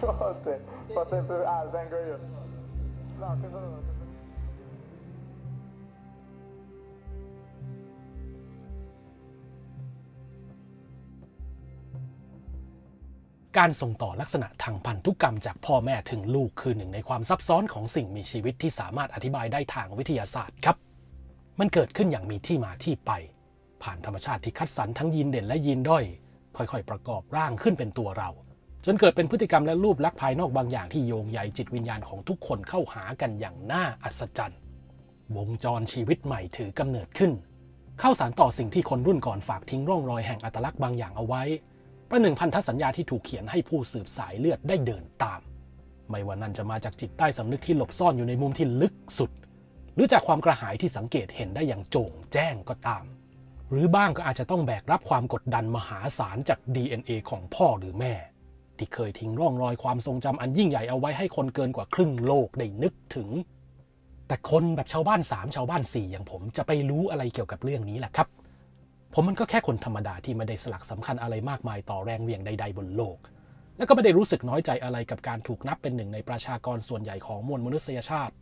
Fate, fa sempre. Ah, vengo io. No, questo no, questo- การ ส่งต่อลักษณะทางพันธุกรรมจากพ่อแม่ถึงลูกคือหนึ่งในความซับซ้อนของสิ่งมีชีวิตที่สามารถอธิบายได้ทางวิทยาศาสตร์ครับ มันเกิดขึ้นอย่างมีที่มาที่ไป ผ่านธรรมชาติที่คัดสรรทั้งยีนเด่นและยีนด้อย ค่อยๆ ประกอบร่างขึ้นเป็นตัวเรา จนเกิดเป็นพฤติกรรมและรูปลักษณ์ภายนอกบางอย่างที่โยงใยจิตวิญญาณของทุกคนเข้าหากันอย่างน่าอัศจรรย์ วงจรชีวิตใหม่ถือกำเนิดขึ้น เข้าสารต่อสิ่งที่คนรุ่นก่อนฝากทิ้งร่องรอยแห่งอัตลักษณ์บางอย่างเอาไว้ ประหนึ่งพันธสัญญาที่ถูกเขียนให้ผู้สืบสายเลือดได้เดินตาม ไม่ว่านั่นจะมาจากจิตใต้สำนึกที่หลบซ่อนอยู่ในมุมที่ลึกสุด หรือจากความกระหายที่สังเกตเห็นได้อย่างโจ่งแจ้งก็ตาม หรือบ้างก็อาจจะต้องแบกรับความกดดันมหาศาลจาก DNA ของพ่อหรือแม่ ที่เคยทิ้งร่องรอยความทรงจำอันยิ่งใหญ่เอาไว้ให้คนเกินกว่าครึ่งโลกได้นึกถึง แต่คนแบบชาวบ้านสามชาวบ้านสี่อย่างผมจะไปรู้อะไรเกี่ยวกับเรื่องนี้แหละครับ ผมมันก็แค่คนธรรมดาที่ไม่ได้สลักสำคัญอะไรมากมายต่อแรงเหวี่ยงใด ๆ บนโลก แล้วก็ไม่ได้รู้สึกน้อยใจอะไรกับการถูกนับเป็นหนึ่งในประชากรส่วนใหญ่ของมวลมนุษยชาติ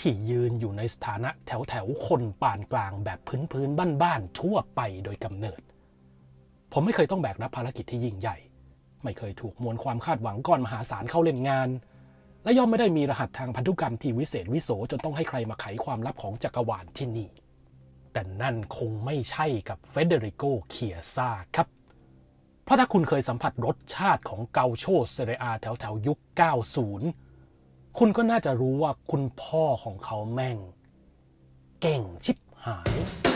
ที่ยืนอยู่ในสถานะแถวแถวๆคนปานกลางแบบพื้นพื้นๆบ้านๆทั่วไปโดยกำเนิด ผมไม่เคยต้องแบกรับภารกิจที่ยิ่งใหญ่ ไม่เคยถูกมวลความคาดหวังก้อนมหาศาลเข้าเล่นงาน และย่อมไม่ได้มีรหัสทางพันธุกรรมที่วิเศษวิโสจนต้องให้ใครมาไขความลับของจักรวาลที่นี่ แต่นั่นคงไม่ใช่กับเฟเดริโกเคียซาครับ เพราะถ้าคุณเคยสัมผัสรสชาติของเกาโชเซเรอาแถวแถวๆยุค 90 คุณก็น่าจะรู้ว่าคุณพ่อของเขาแม่ง เก่งชิบหาย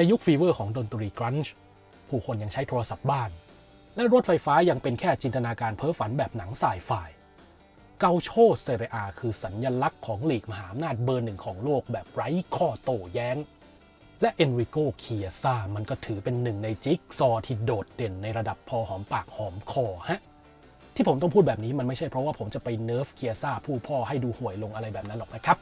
ในยุคฟีเวอร์ของดนตรีกรันช์ผู้คนยังใช้โทรศัพท์บ้าน และรถไฟฟ้ายังเป็นแค่จินตนาการเพ้อฝันแบบหนังสายฝ่ายเกาโชเซเรอาคือสัญญลักษณ์ของหลีกมหาอำนาจเบอร์หนึ่งของโลกแบบไร้ข้อโต้แย้ง และเอนริโกเคียซามันก็ถือเป็นหนึ่งในจิ๊กซอที่โดดเด่นในระดับพอหอมปากหอมคอฮะที่ผมต้องพูดแบบนี้มันไม่ใช่เพราะว่าผมจะไปเนิร์ฟเคียซาผู้พ่อให้ดูห่วยลงอะไรแบบนั้นหรอกนะครับ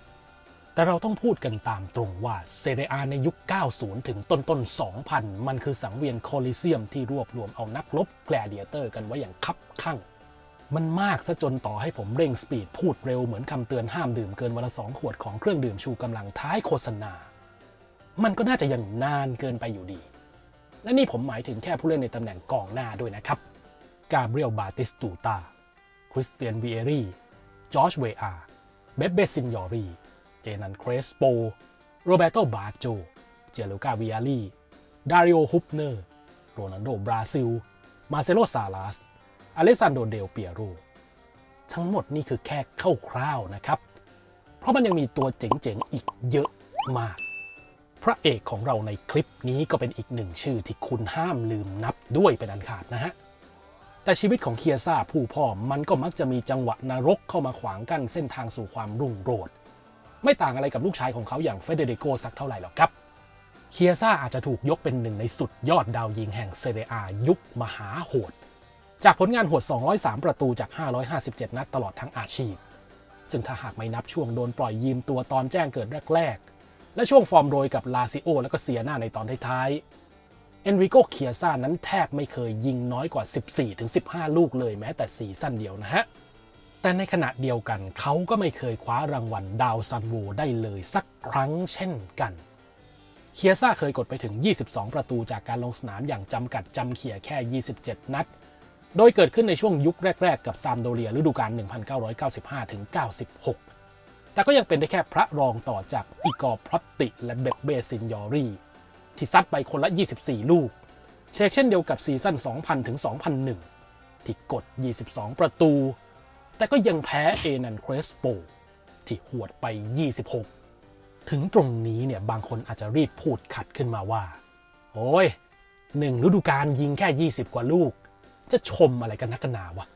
แต่เราต้องพูดกันตามตรงว่าเซเรียในยุค 90 ถึงต้นต้น 2000 มันคือสังเวียนโคลิเซียมที่รวบรวมเอานักรบแกลเดียเตอร์กันไว้อย่างคับคั่ง มันมากซะจนต่อให้ผมเร่งสปีดพูดเร็วเหมือนคำเตือนห้ามดื่มเกินวันละสองขวดของเครื่องดื่มชูกำลังท้ายโฆษณา มันก็น่าจะยังนานเกินไปอยู่ดี และนี่ผมหมายถึงแค่ผู้เล่นในตำแหน่งกองหน้าด้วยนะครับ กาเบรียล บาติสตูตา คริสเตียน วีเอรีจอร์จ เวอา เบเบซินยอรี อนันเครสโป โรเบโตบาโจ เจลูกาวิอาลีดาริโอ ฮุปเนอร์ โรนัลโด บราซิล มาเซโล ซาลาส อเลสซานโด เดลเปียโร ทั้งหมดนี่คือแค่คร่าวๆนะครับ เพราะมันยังมีตัวเจ๋งๆ อีกเยอะมาก พระเอกของเราในคลิปนี้ก็เป็นอีกหนึ่งชื่อที่คุณห้ามลืมนับด้วยเป็นอันขาดนะฮะแต่ชีวิตของเคียซ่าผู้พ่อมันก็มักจะมีจังหวะนรกเข้ามาขวางกั้นเส้นทางสู่ความรุ่งโรจน์ ไม่ต่างอะไรกับลูกชายของเขาอย่างเฟเดริโกสักเท่าไหร่หรอกครับ เคียซ่าอาจจะถูกยกเป็นหนึ่งในสุดยอดดาวยิงแห่งเซเรียอายุคมหาโหด จากผลงานโหด 203 ประตูจาก 557 นัดตลอดทั้งอาชีพ ซึ่งถ้าหากไม่นับช่วงโดนปล่อยยืมตัวตอนแจ้งเกิดแรกๆ และช่วงฟอร์มโรยกับลาซิโอและก็เซียนาในตอนท้ายๆเอนริโกเคียซ่านั้นแทบไม่เคยยิงน้อยกว่า 14-15 ลูกเลยแม้แต่ซีซั่นเดียวนะฮะ แต่ในขณะเดียวกันเขาก็ไม่เคยคว้ารางวัลดาวซันโวได้เลยสักครั้งเช่นกัน เคียซ่าเคยกดไปถึง 22 ประตูจากการลงสนามอย่างจำกัดจำเขียแค่ 27 นัด โดยเกิดขึ้นในช่วงยุคแรก ๆ กับซามโดเรียฤดูกาล 1995-96 แต่ก็ยังเป็นได้แค่พระรองต่อจากอีกอร์พรอตติ และเบเบซินยอรีที่ซัดไปคนละ 24 ลูก เชกเช่นเดียวกับซีซั่น 2000-2001 ที่กด 22 ประตู แต่ก็ยังแพ้เอนันเครสโปที่หวดไป 26 ถึงตรงนี้เนี่ยบางคนอาจจะรีบพูดขัดขึ้นมาว่า โอ้ยหนึ่งฤดูกาลยิงแค่ 20 กว่าลูก จะชมอะไรกันนักกันหนาวะ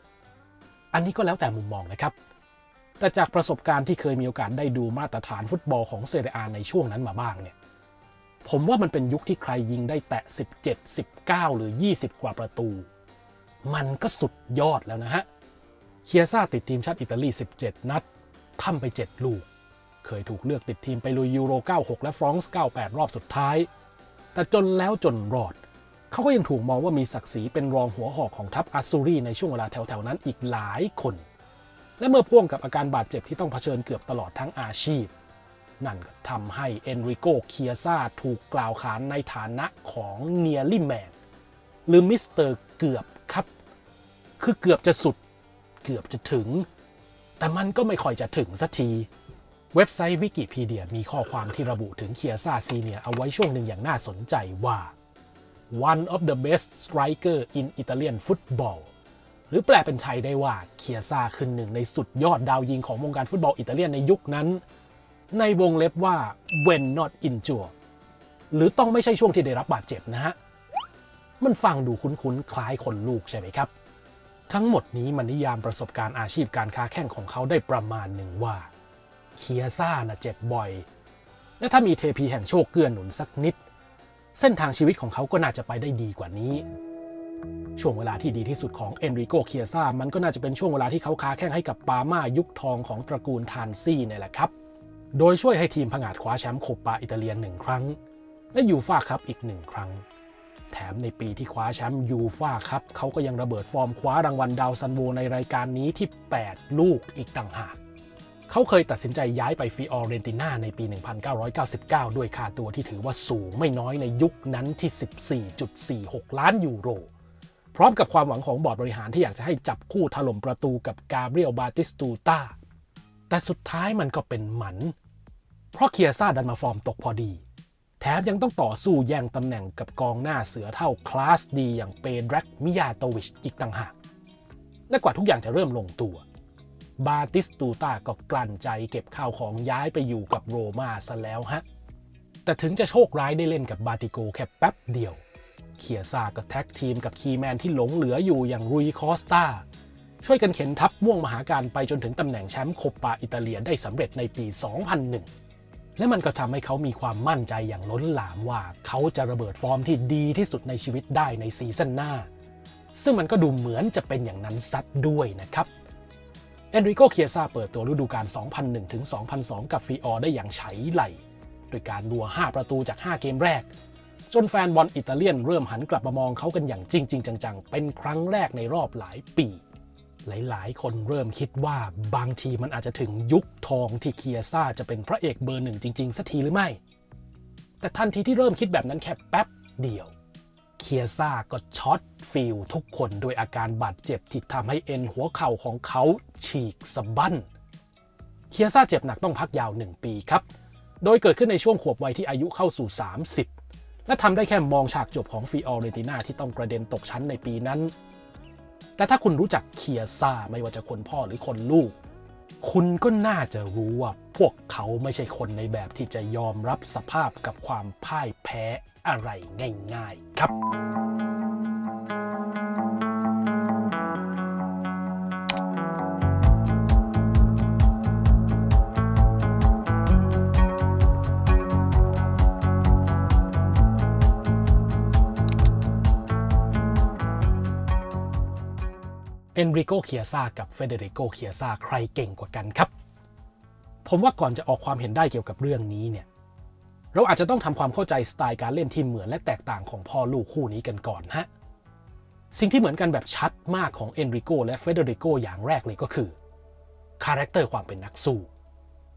อันนี้ก็แล้วแต่มุมมองนะครับ แต่จากประสบการณ์ที่เคยมีโอกาสได้ดูมาตรฐานฟุตบอลของเซเรียอาในช่วงนั้นมาบ้างเนี่ย ผมว่ามันเป็นยุคที่ใครยิงได้แตะ 17 19 หรือ 20 กว่าประตู มันก็สุดยอดแล้วนะฮะ เคียซ่าติดทีมชาติอิตาลี 17 นัดทำไป 7 ลูก เคยถูกเลือกติดทีมไปลุยยูโร 96 และฟรองซ์ 98 รอบสุดท้าย แต่จนแล้วจนรอด เขาก็ยังถูกมองว่ามีศักดิ์ศรีเป็นรองหัวหอกของทัพอัสซูรีในช่วงเวลาแถวๆนั้นอีกหลายคน และเมื่อพ่วงกับอาการบาดเจ็บที่ต้องเผชิญเกือบตลอดทั้งอาชีพ นั่นก็ทำให้เอนริโกเคียซาถูกกล่าวขานในฐานะของเนียลี่แมนหรือมิสเตอร์เกือบครับ คือเกือบจะสุด เกือบจะถึง แต่มันก็ไม่ค่อยจะถึงสักที เว็บไซต์วิกิพีเดียมีข้อความที่ระบุถึงเคียซาซีเนียเอาไว้ช่วงหนึ่งอย่างน่าสนใจว่า one of the best striker in Italian football หรือแปลเป็นไทยได้ว่าเคียซาคือหนึ่งในสุดยอดดาวยิงของวงการฟุตบอลอิตาเลียนในยุคนั้น ในวงเล็บว่า when not injured หรือต้องไม่ใช่ช่วงที่ได้รับบาดเจ็บนะฮะ มันฟังดูคุ้นๆ คล้ายคนลูกใช่ไหมครับ ทั้งหมดนี้มันนิยามประสบการณ์อาชีพการค้าแข่งของเขาได้ประมาณหนึ่งว่าเคียซ่าน่ะเจ็บบ่อย และถ้ามีเทพีแห่งโชคเกื้อหนุนสักนิด เส้นทางชีวิตของเขาก็น่าจะไปได้ดีกว่านี้ ช่วงเวลาที่ดีที่สุดของเอนริโกเคียซ่ามันก็น่าจะเป็นช่วงเวลาที่เขาค้าแข่งให้กับปาม่ายุคทองของตระกูลทานซี่นี่แหละครับ โดยช่วยให้ทีมผงาดคว้าแชมป์โคปาอิตาเลียนหนึ่งครั้ง และยูฟ่าคัพอีกหนึ่งครั้ง แถมในปีที่คว้าแชมป์ยูฟ่าคัพเขาก็ยังระเบิดฟอร์มคว้ารางวัลดาวซันโวในรายการนี้ที่ 8 ลูกอีกต่างหากเขาเคยตัดสินใจย้ายไปฟิออเรนติน่าในปี 1999 ด้วยค่าตัวที่ถือว่าสูงไม่น้อยในยุคนั้นที่ 14.46 ล้านยูโร พร้อมกับความหวังของบอร์ดบริหารที่อยากจะให้จับคู่ถล่มประตูกับกาเบรียลบาติสตูตาแต่สุดท้ายมันก็เป็นหมัน เพราะเคียซ่าดันมาฟอร์มตกพอดี แถมยังต้องต่อสู้แย่งตำแหน่งกับกองหน้าเสือเท่าคลาสดีอย่างเปดรักมิยาโตวิชอีกต่างหาก และกว่าทุกอย่างจะเริ่มลงตัว บาติสตูตาก็กลั้นใจเก็บข้าวของย้ายไปอยู่กับโรม่าซะแล้วฮะ แต่ถึงจะโชคร้ายได้เล่นกับบาติโกแค่แป๊บเดียวเคียซาก็แท็กทีมกับคีแมนที่หลงเหลืออยู่อย่างรุยคอสตาช่วยกันเข็นทัพม่วงมหาการไปจนถึงตำแหน่งแชมป์โคปาอิตาเลียได้สำเร็จในปี 2001 และมันก็ทำให้เขามีความมั่นใจอย่างล้นหลามว่าเขาจะระเบิดฟอร์มที่ดีที่สุดในชีวิตได้ในซีซั่นหน้า ซึ่งมันก็ดูเหมือนจะเป็นอย่างนั้นซัดด้วยนะครับเอนริโกเคียซาเปิดตัวฤดูกาล 2001 ถึง 2002 กับฟีออได้อย่างไฉไหลโดยการดัว 5 ประตูจาก 5 เกมแรก จนแฟนบอลอิตาเลียนเริ่มหันกลับมามองเขากันอย่างจริงจริงจังๆ เป็นครั้งแรกในรอบหลายปี หลาย ๆ คนเริ่มคิดว่าบางทีมันอาจจะถึงยุคทองที่เคียซ่าจะเป็นพระเอกเบอร์หนึ่งจริง ๆ สักทีหรือไม่ แต่ทันทีที่เริ่มคิดแบบนั้นแค่แป๊บเดียว เคียซ่าก็ช็อตฟิลทุกคนด้วยอาการบาดเจ็บที่ทำให้เอ็นหัวเข่าของเขาฉีกสะบั้น เคียซ่าเจ็บหนักต้องพักยาว 1 ปีครับ โดยเกิดขึ้นในช่วงขวบวัยที่อายุเข้าสู่ 30 และทำได้แค่มองฉากจบของฟีออเรนติน่าที่ต้องกระเด็นตกชั้นในปีนั้น แต่ถ้าคุณรู้จักเคียซ่าไม่ว่าจะคนพ่อหรือคนลูก คุณก็น่าจะรู้ว่าพวกเขาไม่ใช่คนในแบบที่จะยอมรับสภาพกับความพ่ายแพ้อะไรง่าย ๆ ครับ นริโกเคียซากับเฟเดริโกเคียซาใครเก่งกว่ากันครับ ผมว่าก่อนจะออกความเห็นได้เกี่ยวกับเรื่องนี้เนี่ยเราอาจจะต้องทำความเข้าใจสไตล์การเล่นที่เหมือนและแตกต่างของพ่อลูกคู่นี้กันก่อนฮะสิ่งที่เหมือนกันแบบชัดมากของเอนริโกและเฟเดริโกอย่างแรกเลยก็คือคาแรคเตอร์ความเป็นนักสู้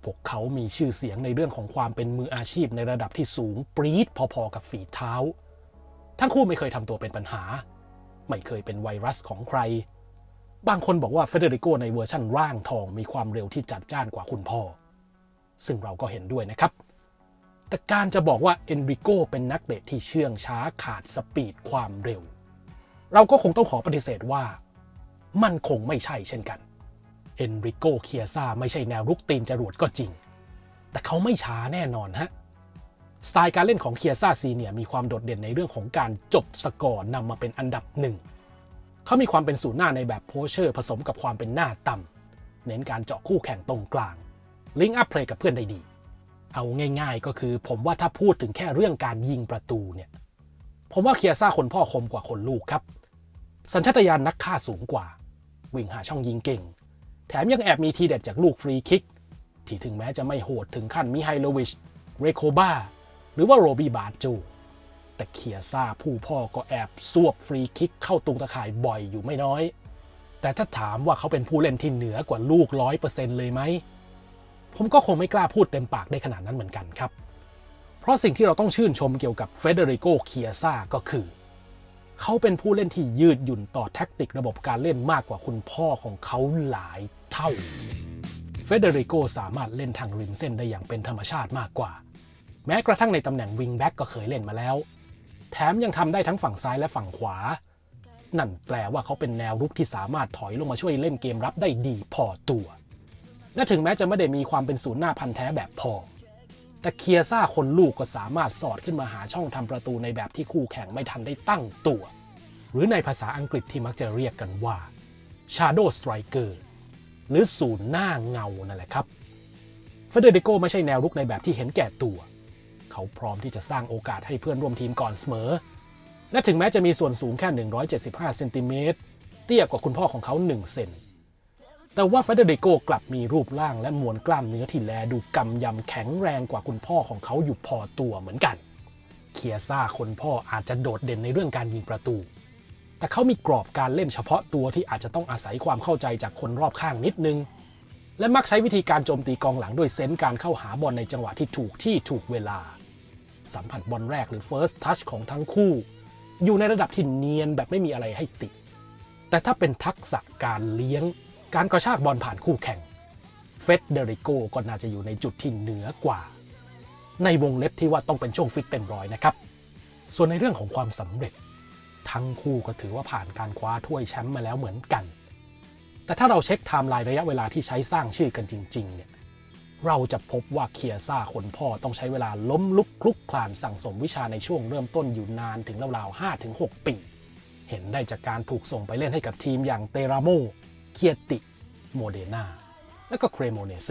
พวกเขามีชื่อเสียงในเรื่องของความเป็นมืออาชีพในระดับที่สูงปรี๊ดพอๆกับฝีเท้า ทั้งคู่ไม่เคยทำตัวเป็นปัญหา ไม่เคยเป็นไวรัสของใคร บางคนบอกว่าเฟเดริโกในเวอร์ชั่นร่างทองมีความเร็วที่จัดจ้านกว่าคุณพ่อ ซึ่งเราก็เห็นด้วยนะครับ แต่การจะบอกว่าเอนริโกเป็นนักเตะที่เชื่องช้าขาดสปีดความเร็ว เราก็คงต้องขอปฏิเสธว่า มันคงไม่ใช่เช่นกัน เอนริโกเคียซาไม่ใช่แนวรุกตีนจรวดก็จริง แต่เขาไม่ช้าแน่นอนฮะสไตล์การเล่นของเคียซ่าซีเนียมีความโดดเด่นในเรื่องของการจบสกอร์นำมาเป็นอันดับหนึ่ง เขามีความเป็นศูนย์หน้าในแบบโพสเชอร์ผสมกับความเป็นหน้าต่ำเน้นการเจาะคู่แข่งตรงกลาง ลิงก์อัพเพลย์กับเพื่อนได้ดี เอาง่ายๆ ก็คือผมว่าถ้าพูดถึงแค่เรื่องการยิงประตูเนี่ย ผมว่าเคียซ่าคนพ่อคมกว่าคนลูกครับ สัญชาตญาณนักฆ่าสูงกว่า วิ่งหาช่องยิงเก่ง แถมยังแอบมีทีเด็ดจากลูกฟรีคิก ที่ถึงแม้จะไม่โหดถึงขั้นมิไฮโลวิช เรโคบาหรือว่าโรบีบาโจ แต่เคียซ่าผู้พ่อก็แอบซวบฟรีคิกเข้าตุงตะข่ายบ่อยอยู่ไม่น้อย แต่ถ้าถามว่าเขาเป็นผู้เล่นที่เหนือกว่าลูกร้อยเปอร์เซ็นต์เลยไหม ผมก็คงไม่กล้าพูดเต็มปากได้ขนาดนั้นเหมือนกันครับ เพราะสิ่งที่เราต้องชื่นชมเกี่ยวกับเฟเดริโกเคียซ่าก็คือ เขาเป็นผู้เล่นที่ยืดหยุ่นต่อแท็กติกระบบการเล่นมากกว่าคุณพ่อของเขาหลายเท่า เฟเดริโกสามารถเล่นทางริมเส้นได้อย่างเป็นธรรมชาติมากกว่าแม้กระทั่งในตำแหน่งวิงแบ็กก็เคยเล่นมาแล้ว แถมยังทำได้ทั้งฝั่งซ้ายและฝั่งขวา นั่นแปลว่าเขาเป็นแนวรุกที่สามารถถอยลงมาช่วยเล่นเกมรับได้ดีพอตัว และถึงแม้จะไม่ได้มีความเป็นศูนย์หน้าพันแท้แบบพอ แต่เคียซ่าคนลูกก็สามารถสอดขึ้นมาหาช่องทำประตูในแบบที่คู่แข่งไม่ทันได้ตั้งตัว หรือในภาษาอังกฤษที่มักจะเรียกกันว่า Shadow Striker หรือศูนย์หน้าเงานั่นแหละครับเฟเดริโกไม่ใช่แนวรุกในแบบที่เห็นแก่ตัว เขาพร้อมที่จะสร้างโอกาสให้เพื่อนร่วมทีมก่อนเสมอ และถึงแม้จะมีส่วนสูงแค่ 175 เซนติเมตร เตี้ยกว่าคุณพ่อของเขา 1 เซน แต่ว่าเฟเดริโกกลับมีรูปร่างและมวลกล้ามเนื้อที่แลดูกำยำแข็งแรงกว่าคุณพ่อของเขาอยู่พอตัวเหมือนกัน เคียซ่าคนพ่ออาจจะโดดเด่นในเรื่องการยิงประตู แต่เขามีกรอบการเล่นเฉพาะตัวที่อาจจะต้องอาศัยความเข้าใจจากคนรอบข้างนิดนึงและมักใช้วิธีการโจมตีกองหลังด้วยเซนส์การเข้าหาบอลในจังหวะที่ถูกที่ถูกเวลา สัมผัสบอลแรกหรือ first touch ของทั้งคู่ อยู่ในระดับที่เนียนแบบไม่มีอะไรให้ติดแต่ถ้าเป็นทักษะการเลี้ยง การกระชากบอลผ่านคู่แข่ง เฟดเดริโกก็น่าจะอยู่ในจุดที่เหนือกว่า ในวงเล็บที่ว่าต้องเป็นช่วงฟิตเต็มร้อยนะครับ ส่วนในเรื่องของความสำเร็จ ทั้งคู่ก็ถือว่าผ่านการคว้าถ้วยแชมป์มาแล้วเหมือนกัน แต่ถ้าเราเช็คไทม์ไลน์ระยะเวลาที่ใช้สร้างชื่อกันจริง ๆ เนี่ย เราจะพบว่าเคียซ่าคนพ่อต้องใช้เวลาล้มลุกคลุกคลานสั่งสมวิชาในช่วงเริ่มต้นอยู่นานถึงราวๆ5ถึง6ปี เห็นได้จากการถูกส่งไปเล่นให้กับทีมอย่างเตราโม เคียติ โมเดนา และก็เครโมเนเซ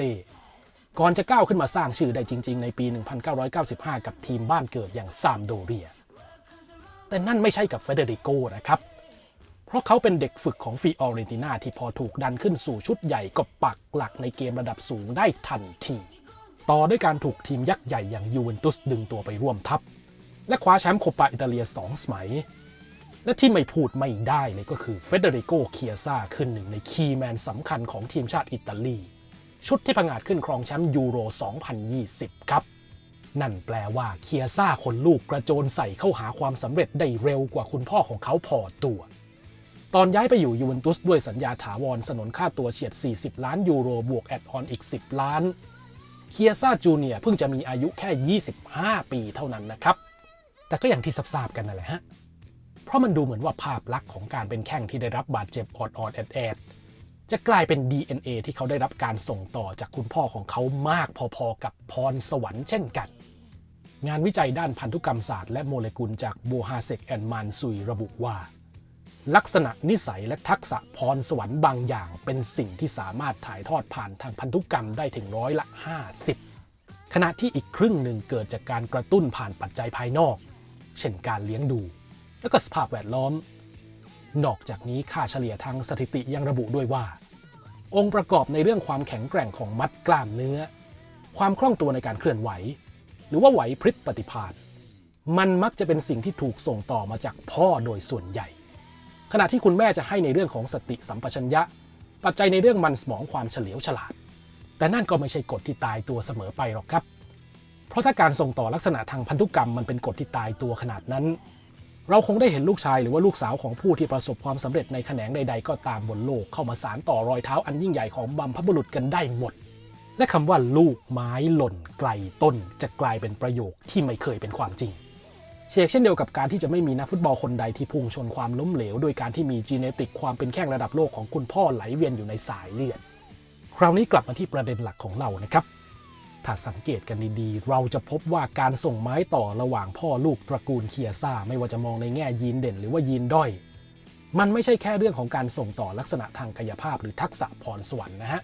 ก่อนจะก้าวขึ้นมาสร้างชื่อได้จริง ๆ ในปี 1995 กับทีมบ้านเกิดอย่างซามโดเรีย แต่นั่นไม่ใช่กับเฟเดริโกนะครับ ราะเขาเป็นเด็กฝึกของฟีออเรนติน่าที่พอถูกดันขึ้นสู่ชุดใหญ่ก็ปักหลักในเกมระดับสูงได้ทันที ต่อด้วยการถูกทีมยักษ์ใหญ่อย่างยูเวนตุสดึงตัวไปร่วมทัพ และคว้าแชมป์โคปาอิตาเลีย 2 สมัย และที่ไม่พูดไม่ได้เลยก็คือเฟเดริโกเคียซ่าคือหนึ่งในคีย์แมนสำคัญของทีมชาติอิตาลี ชุดที่ผงาดขึ้นครองแชมป์ยูโร 2020 ครับนั่นแปลว่าเคียซ่าคนลูกกระโจนใส่เข้าหาความสำเร็จได้เร็วกว่าคุณพ่อของเขาพอตัว ตอนย้ายไปอยู่ยูเวนตุสด้วยสัญญาถาวรสนนค่าตัวเฉียด 40 ล้านยูโรบวกแอดออนอีก 10 ล้านเคียซ่าจูเนียเพิ่งจะมีอายุแค่ 25 ปีเท่านั้นนะครับ แต่ก็อย่างที่ทราบกันนั่นแหละฮะ เพราะมันดูเหมือนว่าภาพลักษณ์ของการเป็นแข้งที่ได้รับบาดเจ็บออดๆแอดๆจะกลายเป็น DNA ที่เขาได้รับการส่งต่อจากคุณพ่อของเขามากพอๆกับพรสวรรค์เช่นกัน งานวิจัยด้านพันธุกรรมศาสตร์และโมเลกุลจากโบฮาเซกแอนมานซุยระบุว่า ลักษณะนิสัยและทักษะพรสวรรค์บางอย่าง เป็นสิ่งที่สามารถถ่ายทอดผ่านทางพันธุกรรมได้ถึงร้อยละ 50 ขณะที่อีกครึ่งหนึ่งเกิดจากการกระตุ้นผ่านปัจจัยภายนอก เช่นการเลี้ยงดู และก็สภาพแวดล้อม นอกจากนี้ค่าเฉลี่ยทางสถิติยังระบุด้วยว่า องค์ประกอบในเรื่องความแข็งแกร่งของมัดกล้ามเนื้อ ความคล่องตัวในการเคลื่อนไหว หรือว่าไหวพริบปฏิภาณมันมักจะเป็นสิ่งที่ถูกส่งต่อมาจากพ่อโดยส่วนใหญ่ ขณะที่คุณแม่จะให้ในเรื่องของสติสัมปชัญญะ ปัจจัยในเรื่องมันสมองความเฉลียวฉลาด แต่นั่นก็ไม่ใช่กฎที่ตายตัวเสมอไปหรอกครับ เพราะถ้าการส่งต่อลักษณะทางพันธุกรรมมันเป็นกฎที่ตายตัวขนาดนั้น เราคงได้เห็นลูกชายหรือว่าลูกสาวของผู้ที่ประสบความสำเร็จในแขนงใด ๆ ก็ตามบนโลกเข้ามาสารต่อรอยเท้าอันยิ่งใหญ่ของบัมพบุรุษกันได้หมด และคำว่าลูกไม้หล่นไกลต้นจะกลายเป็นประโยคที่ไม่เคยเป็นความจริง เชกเช่นเดียวกับการที่จะไม่มีนักฟุตบอลคนใดที่พุ่งชนความล้มเหลว โดยการที่มีจีเนติกความเป็นแข้งระดับโลกของคุณพ่อไหลเวียนอยู่ในสายเลือด คราวนี้กลับมาที่ประเด็นหลักของเรานะครับ ถ้าสังเกตกันดีๆ เราจะพบว่าการส่งไม้ต่อระหว่างพ่อลูกตระกูลเคียซ่า ไม่ว่าจะมองในแง่ยีนเด่น หรือว่ายีนด้อย มันไม่ใช่แค่เรื่องของการส่งต่อลักษณะทางกายภาพหรือทักษะพรสวรรค์นะฮะ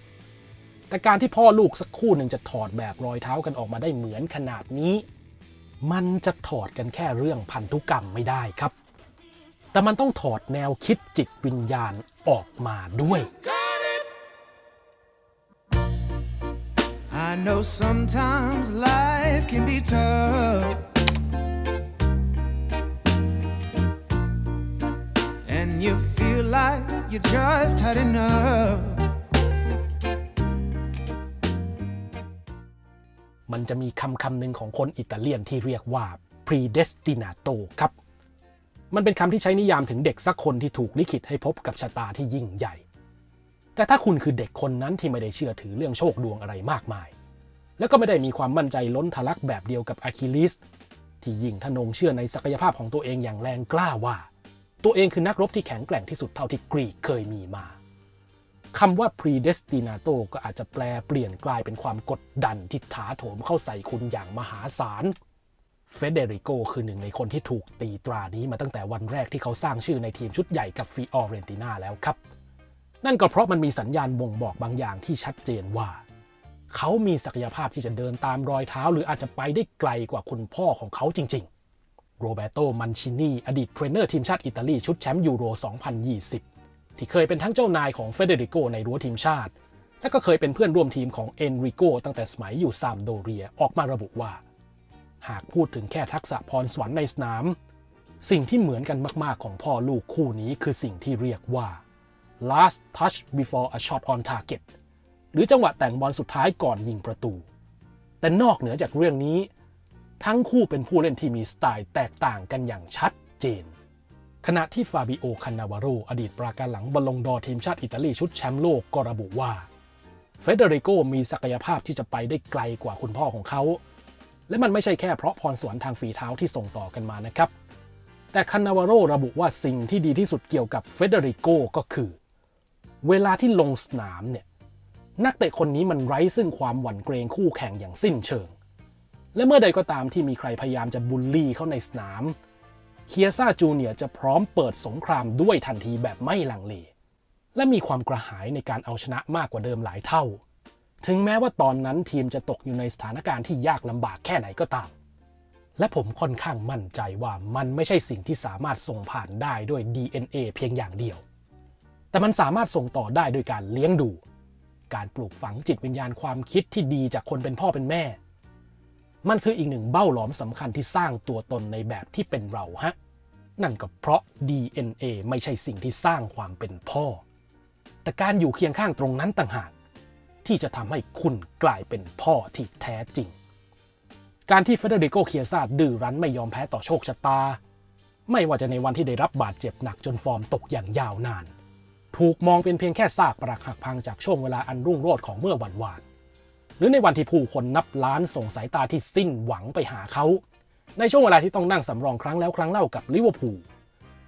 แต่การที่พ่อลูกสักคู่หนึ่งจะถอดแบบรอยเท้ากันออกมาได้เหมือนขนาดนี้ มันจะถอดกันแค่เรื่องพันธุกรรมไม่ได้ครับ แต่มันต้องถอดแนวคิดจิตวิญญาณออกมาด้วย I know sometimes life can be tough. And you feel like you just had enough. มันจะมีคำคำหนึ่งของคนอิตาเลียนที่เรียกว่า predestinato ครับ มันเป็นคำที่ใช้นิยามถึงเด็กสักคนที่ถูกลิขิตให้พบกับชะตาที่ยิ่งใหญ่ แต่ถ้าคุณคือเด็กคนนั้นที่ไม่ได้เชื่อถือเรื่องโชคดวงอะไรมากมาย แล้วก็ไม่ได้มีความมั่นใจล้นทะลักแบบเดียวกับอะคิลิสที่ยิ่งทะนงเชื่อในศักยภาพของตัวเองอย่างแรงกล้าว่า ตัวเองคือนักรบที่แข็งแกร่งที่สุดเท่าที่กรีกเคยมีมา คำว่า predestinato ก็อาจจะแปลเปลี่ยนกลายเป็นความกดดันที่ถาโถมเข้าใส่คุณอย่างมหาศาลเฟเดริโกคือหนึ่งในคนที่ถูกตีตรานี้มาตั้งแต่วันแรกที่เขาสร้างชื่อในทีมชุดใหญ่กับฟิออเรนติน่าแล้วครับ นั่นก็เพราะมันมีสัญญาณบ่งบอกบางอย่างที่ชัดเจนว่า เขามีศักยภาพที่จะเดินตามรอยเท้า หรืออาจจะไปได้ไกลกว่าคุณพ่อของเขาจริง ๆ โรเบโตมันชินีอดีตเทรนเนอร์ทีมชาติอิตาลีชุดแชมป์ยูโร 2020 ที่เคยเป็นทั้งเจ้านายของเฟเดริโกในรั้วทีมชาติ และก็เคยเป็นเพื่อนร่วมทีมของเอนริโกตั้งแต่สมัยอยู่ซามโดเรียออกมาระบุว่า หากพูดถึงแค่ทักษะพรสวรรค์ในสนาม สิ่งที่เหมือนกันมาก ๆ ของพ่อลูกคู่นี้คือสิ่งที่เรียกว่า last touch before a shot on target หรือจังหวะแต่งบอลสุดท้ายก่อนยิงประตู แต่นอกเหนือจากเรื่องนี้ ทั้งคู่เป็นผู้เล่นที่มีสไตล์แตกต่างกันอย่างชัดเจน ขณะที่ฟาบิโอคานาวาโรอดีตปราการหลังบอลลงดอทีมชาติอิตาลีชุดแชมป์โลกก็ระบุว่าเฟเดริโกมีศักยภาพที่จะไปได้ไกลกว่าคุณพ่อของเขา และมันไม่ใช่แค่เพราะพรสวรรค์ทางฝีเท้าที่ส่งต่อกันมานะครับ แต่คานาวาโรระบุว่าสิ่งที่ดีที่สุดเกี่ยวกับเฟเดริโกก็คือ เวลาที่ลงสนามเนี่ยนักเตะคนนี้มันไร้ซึ่งความหวั่นเกรงคู่แข่งอย่างสิ้นเชิง และเมื่อใดก็ตามที่มีใครพยายามจะบูลลี่เขาในสนาม เคียซ่าจูเนียจะพร้อมเปิดสงครามด้วยทันทีแบบไม่ลังเล และมีความกระหายในการเอาชนะมากกว่าเดิมหลายเท่า ถึงแม้ว่าตอนนั้นทีมจะตกอยู่ในสถานการณ์ที่ยากลำบากแค่ไหนก็ตาม และผมค่อนข้างมั่นใจว่ามันไม่ใช่สิ่งที่สามารถส่งผ่านได้ด้วย DNA เพียงอย่างเดียว แต่มันสามารถส่งต่อได้โดยการเลี้ยงดู การปลูกฝังจิตวิญญาณความคิดที่ดีจากคนเป็นพ่อเป็นแม่ มันคืออีกหนึ่งเบ้าหลอมสำคัญที่สร้างตัวตนในแบบที่เป็นเราฮะ นั่นก็เพราะ DNA ไม่ใช่สิ่งที่สร้างความเป็นพ่อ แต่การอยู่เคียงข้างตรงนั้นต่างหาก ที่จะทำให้คุณกลายเป็นพ่อที่แท้จริง การที่เฟเดริโกเคียซาดื้อรั้นไม่ยอมแพ้ต่อโชคชะตา ไม่ว่าจะในวันที่ได้รับบาดเจ็บหนักจนฟอร์มตกอย่างยาวนาน ถูกมองเป็นเพียงแค่ซากปรักหักพังจากช่วงเวลาอันรุ่งโรจน์ของเมื่อวันวาน หรือในวันที่ผู้คนนับล้านส่งสายตาที่สิ้นหวังไปหาเขา ในช่วงเวลาที่ต้องนั่งสำรองครั้งแล้วครั้งเล่ากับลิเวอร์พูล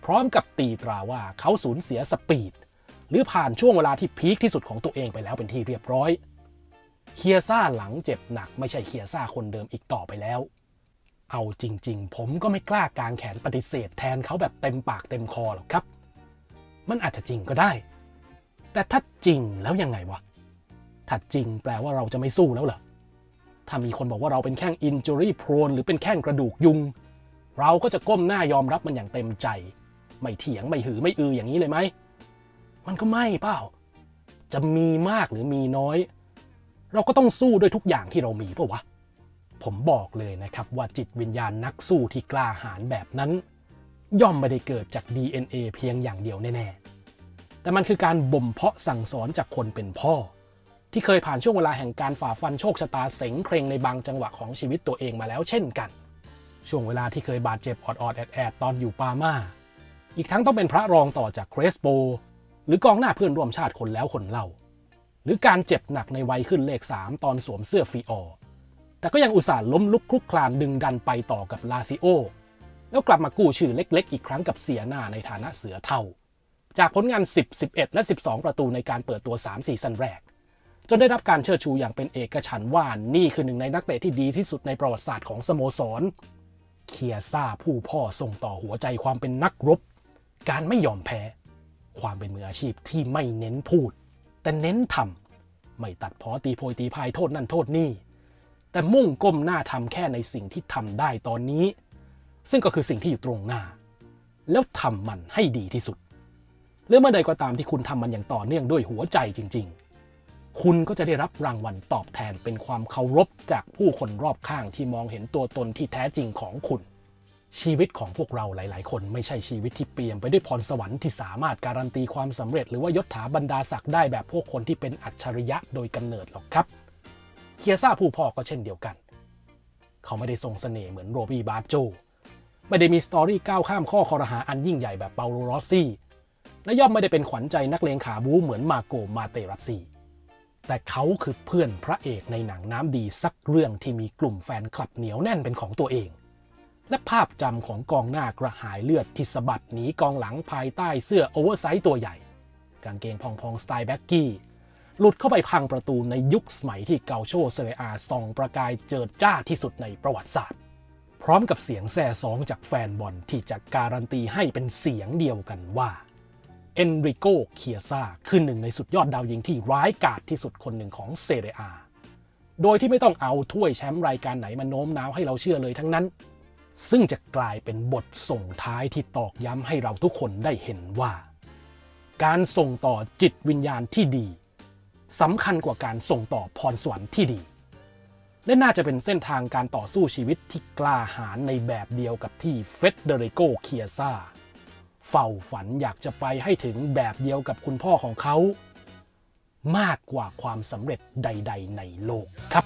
พร้อมกับตีตราว่าเขาสูญเสียสปีด หรือผ่านช่วงเวลาที่พีคที่สุดของตัวเองไปแล้วเป็นที่เรียบร้อยเคียซ่าหลังเจ็บหนักไม่ใช่เคียซ่าคนเดิมอีกต่อไปแล้ว เอาจริงๆ ผมก็ไม่กล้ากางแขนปฏิเสธแทนเขาแบบเต็มปากเต็มคอหรอกครับ มันอาจจะจริงก็ได้ แต่ถ้าจริงแล้วยังไงวะ ถ้าจริงแปลว่าเราจะไม่สู้แล้วเหรอ ถ้ามีคนบอกว่าเราเป็นแข้ง injury prone หรือเป็นแข้งกระดูกยุง เราก็จะก้มหน้ายอมรับมันอย่างเต็มใจ ไม่เถียงไม่หือไม่อืออย่างนี้เลยไหม มันก็ไม่เปล่า จะมีมากหรือมีน้อย เราก็ต้องสู้ด้วยทุกอย่างที่เรามีเปล่าวะ ผมบอกเลยนะครับว่าจิตวิญญาณนักสู้ที่กล้าหาญแบบนั้น ย่อมไม่ได้เกิดจาก DNA เพียงอย่างเดียวแน่ๆ แต่มันคือการบ่มเพาะสั่งสอนจากคนเป็นพ่อ ที่เคยผ่านช่วงเวลาแห่งการฝ่าฟันโชคชะตาเสงเครงในบางจังหวะของชีวิตตัวเองมาแล้วเช่นกัน ช่วงเวลาที่เคยบาดเจ็บออดๆแอดๆตอนอยู่ปามาอีกทั้งต้องเป็นพระรองต่อจากเครสโป หรือกองหน้าเพื่อนร่วมชาติคนแล้วคนเล่า หรือการเจ็บหนักในวัยขึ้นเลข 3 ตอนสวมเสื้อฟีออแต่ก็ยังอุตส่าห์ล้มลุกคลุกคลานดึงดันไปต่อกับลาซิโอ แล้วกลับมากู้ชื่อเล็กๆ อีกครั้งกับเสียหน้าในฐานะเสือเท่า จากผลงาน 10 11 และ 12 ประตูในการเปิดตัว 3 ซีซั่นแรก จนได้รับการเชิดชูอย่างเป็นเอกฉันท์ว่านี่คือหนึ่งในนักเตะที่ดีที่สุดในประวัติศาสตร์ของสโมสร เคียซ่าผู้พ่อส่งต่อหัวใจความเป็นนักรบ การไม่ยอมแพ้ ความเป็นมืออาชีพที่ไม่เน้นพูด แต่เน้นทำไม่ตัดพ้อตีโพยตีพายโทษนั่นโทษนี่ แต่มุ่งก้มหน้าทำแค่ในสิ่งที่ทำได้ตอนนี้ ซึ่งก็คือสิ่งที่อยู่ตรงหน้า แล้วทำมันให้ดีที่สุดหรือเมื่อใดก็ตามที่คุณทำมันอย่างต่อเนื่องด้วยหัวใจจริง ๆ คุณก็จะได้รับรางวัลตอบแทนเป็นความเคารพจากผู้คนรอบข้างที่มองเห็นตัวตนที่แท้จริงของคุณ ชีวิตของพวกเราหลาย ๆ คนไม่ใช่ชีวิตที่เปี่ยมไปด้วยพรสวรรค์ที่สามารถการันตีความสำเร็จ หรือว่ายศถาบรรดาศักดิ์ได้แบบพวกคนที่เป็นอัจฉริยะโดยกำเนิดหรอกครับ เคียซ่าผู้พ่อก็เช่นเดียวกัน เขาไม่ได้ทรงเสน่ห์เหมือนโรบี้บาโจไม่ได้มีสตอรี่ก้าวข้ามข้อคอรหาอันยิ่งใหญ่แบบเปาโลรอสซี่และย่อมไม่ได้เป็นขวัญใจนักเลงขาบูเหมือนมาโกมาเตรัสซี แต่เขาคือเพื่อนพระเอกในหนังน้ำดีสักเรื่องที่มีกลุ่มแฟนคลับเหนียวแน่นเป็นของตัวเอง และภาพจำของกองหน้ากระหายเลือดที่สะบัดหนีกองหลังภายใต้เสื้อโอเวอร์ไซส์ตัวใหญ่ กางเกงพองๆสไตล์แบ็กกี้ หลุดเข้าไปพังประตูในยุคสมัยที่เกาโชเซเรอาส่องประกายเจิดจ้าที่สุดในประวัติศาสตร์ พร้อมกับเสียงแซ่ซองจากแฟนบอลที่จะการันตีให้เป็นเสียงเดียวกันว่า เอนริโกเคียซาคือหนึ่งในสุดยอดดาวยิงที่ร้ายกาจที่สุดคนหนึ่งของเซเรียโดยที่ไม่ต้องเอาถ้วยแชมป์รายการไหนมาโน้มน้าวให้เราเชื่อเลยทั้งนั้น ซึ่งจะกลายเป็นบทส่งท้ายที่ตอกย้ำให้เราทุกคนได้เห็นว่า การส่งต่อจิตวิญญาณที่ดีสำคัญกว่าการส่งต่อพรสวรรค์ที่ดี และน่าจะเป็นเส้นทางการต่อสู้ชีวิตที่กล้าหาญในแบบเดียวกับที่เฟเดริโกเคียซา เฝ้าฝันอยากจะไปให้ถึงแบบเดียวกับคุณพ่อของเขา มากกว่าความสำเร็จใด ๆ ในโลกครับ